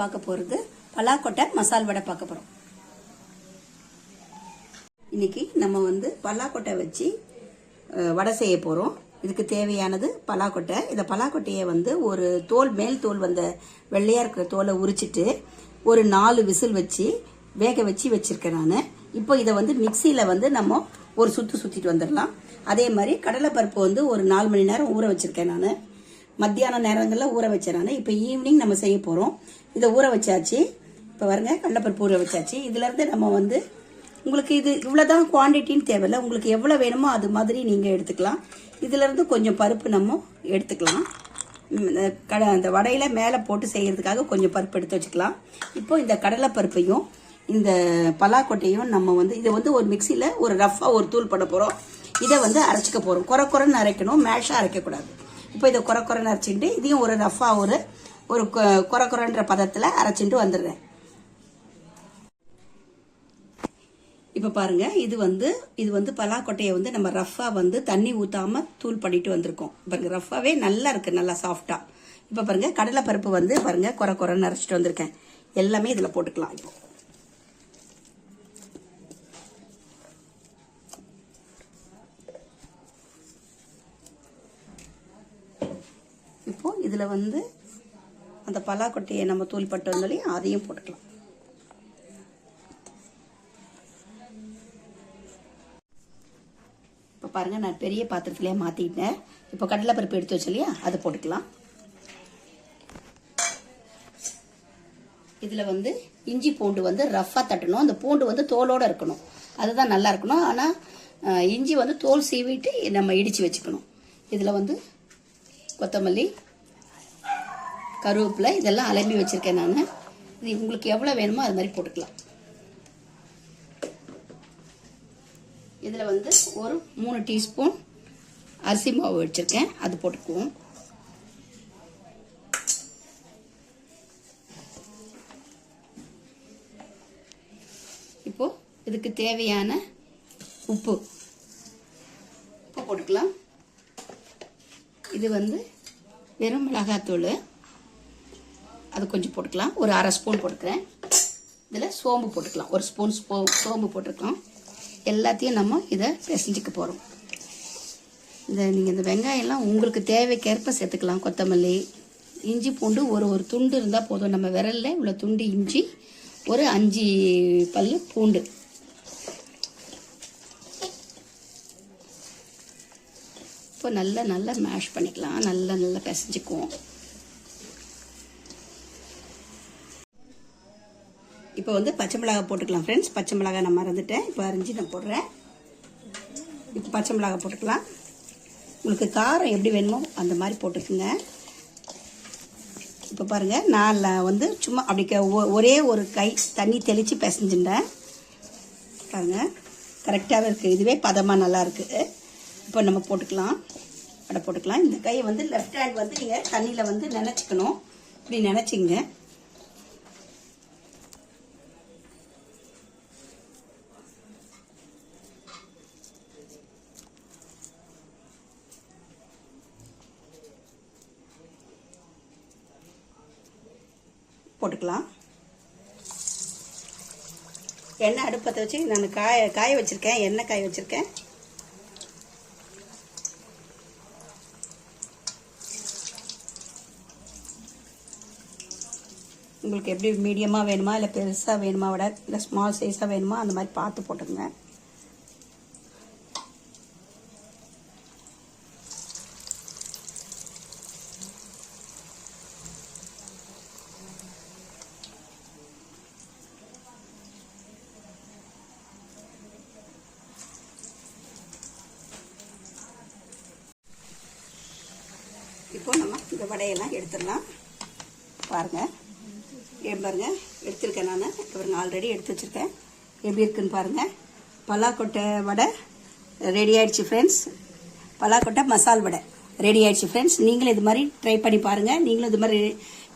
பார்க்க போகிறது பலாக்கொட்டை மசால் வடை பார்க்க போகிறோம் இன்னைக்கு நம்ம வந்து பலாக்கொட்டை வச்சு வடை செய்ய போகிறோம் இதுக்கு தேவையானது பலாக்கொட்டை. இந்த பலாக்கொட்டையை வந்து ஒரு தோல் மேல் தோல் வந்த வெள்ளையாக இருக்கிற தோலை உரிச்சிட்டு ஒரு நாலு விசில் வச்சு வேக வச்சு வச்சுருக்கேன் நான். இப்போ இதை வந்து மிக்சியில் வந்து நம்ம ஒரு சுற்று சுற்றிட்டு வந்துடலாம். அதே மாதிரி கடலைப்பருப்பு வந்து ஒரு நாலு மணி நேரம் ஊற வச்சுருக்கேன் நான். மத்தியான நேரங்களில் ஊற வச்சிடறாங்க. இப்போ ஈவினிங் நம்ம செய்ய போகிறோம் இதை ஊற வச்சாச்சு. இப்போ பாருங்க கடலைப்பருப்பு ஊற வச்சாச்சு. இதுலேருந்து நம்ம வந்து உங்களுக்கு இது இவ்வளோதான் குவான்டிட்டின்னு தேவையில்லை. உங்களுக்கு எவ்வளோ வேணுமோ அது மாதிரி நீங்கள் எடுத்துக்கலாம். இதுலேருந்து கொஞ்சம் பருப்பு நம்ம எடுத்துக்கலாம். இந்த கடை அந்த வடையில் மேலே போட்டு செய்கிறதுக்காக கொஞ்சம் பருப்பு எடுத்து வச்சுக்கலாம். இப்போது இந்த கடலைப்பருப்பையும் இந்த பலாக்கொட்டையும் நம்ம வந்து இதை வந்து ஒரு மிக்சியில் ஒரு ரஃப்பாக ஒரு தூள் பண்ண போகிறோம் இதை வந்து அரைச்சிக்க போகிறோம் குறை குறைன்னு அரைக்கணும். மேஷாக அரைக்கக்கூடாது. இப்போ இதை குறை குறைன்னு அரைச்சிட்டு இதையும் ஒரு ரஃப்பாக ஒரு ஒரு கொ- குறை குறைன்ற பதத்தில் அரைச்சிட்டு வந்துடுறேன். இப்போ பாருங்கள் இது வந்து இது வந்து பலாக்கொட்டையை வந்து நம்ம ரஃப்பாக வந்து தண்ணி ஊற்றாம தூள் பண்ணிட்டு வந்திருக்கோம். பாருங்கள் ரஃப்பாவே நல்லா இருக்குது நல்லா சாஃப்டாக இப்போ பாருங்க கடலைப்பருப்பு வந்து பாருங்க குறை குறைன்னு அரைச்சிட்டு வந்திருக்கேன். எல்லாமே இதில் போட்டுக்கலாம் இப்போ. இருக்கும் இதில் வந்து அந்த பலாக்கொட்டையை நம்ம தூள் பட்டு அதையும் போட்டுக்கலாம். இப்போ பாருங்கள் நான் பெரிய பாத்திரத்துலேயே மாற்றிட்டேன் இப்போ கடலைப்பருப்பு எடுத்து வச்சு இல்லையா அதை போட்டுக்கலாம். இதில் வந்து இஞ்சி பூண்டு வந்து ரஃப்பாக தட்டணும். அந்த பூண்டு வந்து தோலோடு இருக்கணும். அதுதான் நல்லா இருக்கணும். ஆனால் இஞ்சி வந்து தோல் சீவிட்டு நம்ம இடித்து வச்சுக்கணும். இதில் வந்து கொத்தமல்லி கருவேப்பிலை இதெல்லாம் அலம்பி வச்சுருக்கேன் நான். இது உங்களுக்கு எவ்வளோ வேணுமோ அது மாதிரி போட்டுக்கலாம். இதில் வந்து ஒரு மூணு டீஸ்பூன் அரிசி மாவு வச்சுருக்கேன். அது போட்டுக்குவோம். இப்போ இதுக்கு தேவையான உப்பு. உப்பு போட்டுக்கலாம். இது வந்து வெறும் மிளகாத்தூள். அது கொஞ்சம் போட்டுக்கலாம். ஒரு அரை ஸ்பூன் போட்டுக்கிறேன். இதில் சோம்பு போட்டுக்கலாம். ஒரு ஸ்பூன் ஸ்போ சோம்பு போட்டுக்கலாம். எல்லாத்தையும் நம்ம இதை பிசைஞ்சிக்க போகிறோம் இந்த நீங்கள் இந்த வெங்காயம்லாம் உங்களுக்கு தேவைக்கேற்ப சேர்த்துக்கலாம். கொத்தமல்லி இஞ்சி பூண்டு ஒரு ஒரு துண்டு இருந்தால் போதும். நம்ம விரலில் இவ்வளோ துண்டு இஞ்சி ஒரு அஞ்சு பல் பூண்டு. இப்போ நல்லா நல்லா மேஷ் பண்ணிக்கலாம். நல்லா நல்லா பிசைஞ்சிக்குவோம். இப்போ வந்து பச்சை மிளகாய் போட்டுக்கலாம் ஃப்ரெண்ட்ஸ் பச்சை மிளகாய் நான் மறந்துட்டேன். இப்போ அரிஞ்சு நான் போடுறேன். இப்போ பச்சை மிளகாய் போட்டுக்கலாம். உங்களுக்கு காரம் எப்படி வேணுமோ அந்த மாதிரி போட்டுக்குங்க. இப்போ பாருங்கள் நான் வந்து சும்மா அப்படி க- ஒ- ஒரே ஒரு கை தண்ணி தெளித்து பிசைஞ்சுட்டேன். பாருங்கள் கரெக்டாகவே இருக்குது இதுவே பதமாக நல்லா இருக்குது இப்போ நம்ம போட்டுக்கலாம். அடை போட்டுக்கலாம். இந்த கையை வந்து லெஃப்ட் ஹேண்ட் வந்து நீங்கள் தண்ணியில் வந்து நினச்சிக்கணும். இப்படி நினச்சிங்க போட்டுக்கலாம். எண்ணெய் அடுப்பத்தை வச்சு நான் காய காய வச்சுருக்கேன். எண்ணெய் காய வச்சுருக்கேன். உங்களுக்கு எப்படி மீடியமாக வேணுமா இல்லை பெருசாக வேணுமா விட இல்லை ஸ்மால் சைஸாக வேணுமா அந்த மாதிரி பார்த்து போட்டுக்கோங்க. இப்போ நம்ம இந்த வடையெல்லாம் எடுத்துடலாம். பாருங்க. ஏன் பாருங்க? எடுத்திருக்கேன் நான். பாருங்க ஆல்ரெடி எடுத்து வச்சுருக்கேன். எப்படி இருக்குன்னு பாருங்க. பலாக்கொட்டை வடை ரெடி ஆயிடுச்சு ஃப்ரெண்ட்ஸ் பலாக்கொட்டை மசால் வடை ரெடி ஆயிடுச்சு ஃப்ரெண்ட்ஸ் நீங்களும் இது மாதிரி ட்ரை பண்ணி பாருங்கள் நீங்களும் இது மாதிரி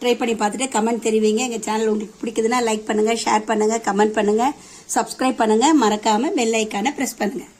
ட்ரை பண்ணி பார்த்துட்டு கமெண்ட் தெரிவிங்க. எங்கள் சேனல் உங்களுக்கு பிடிக்குதுன்னா லைக் பண்ணுங்கள் ஷேர் பண்ணுங்கள் கமெண்ட் பண்ணுங்கள் சப்ஸ்கிரைப் பண்ணுங்கள் மறக்காமல் பெல் ஐக்கானை ப்ரெஸ் பண்ணுங்கள்